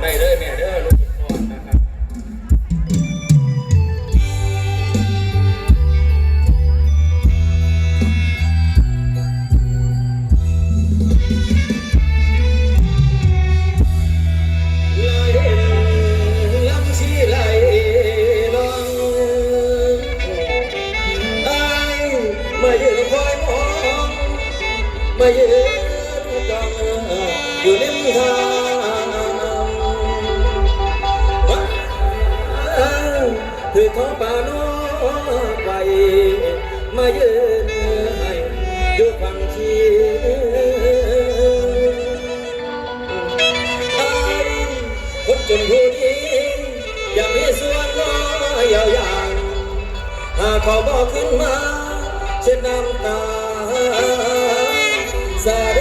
ได้เลยแม่เด้อลูกพรนะครับไหลลำชีไหลลองไอ้มายืนคอยมองมายืนจ้องอยู่ริมทาง ถือท้องป่าน้องไปมายืนให้อยู่ฝั่งชีคนจนผู้นี้อย่ามีส่วนน้อยยาอย่างหากเขาบอกขึ้นมาเช่นน้ำตาสาด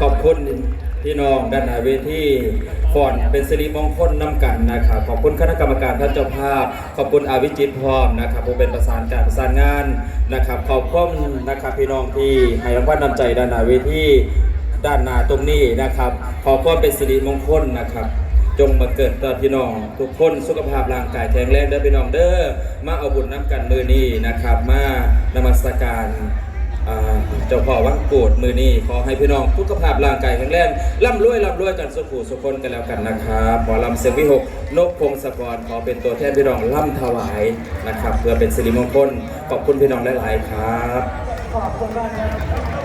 ขอบคุณพี่น้องด้านหน้าเวทีฟอนเป็นสิริมงคลน้ำกันนะครับขอบคุณคณะกรรมการท่านเจ้าภาพ ขอบคุณอาวิจิตรพร้อมนะครับผู้เป็นประสานการประสานงานนะครับ ขอบคุณนะครับพี่น้องที่ให้รางวัลนำใจด้านหน้าเวทีด้านหน้าตรงนี้นะครับ ขอความเป็นสิริมงคลนะครับ จงมาเกิดต่อพี่น้องทุกคนสุขภาพร่างกายแข็งแรงเด้อพี่น้องเด้อมาเอาบุญน้ำกันมือนี้นะครับ มานมัสการ เจ้าพ่อวังโกดมือนี้ขอให้พี่น้องสุขภาพร่างกายแข็งแรงร่ำรวยร่ำรวยกันสุขูสุขคนกันแล้วกันนะครับหมอลำเสียงวิหกนกพงศกรขอเป็นตัวแทนพี่น้องล่ำถวายนะครับ เพื่อเป็นสิริมงคลขอบคุณพี่น้องหลาย ๆ ครับ ขอบคุณมาก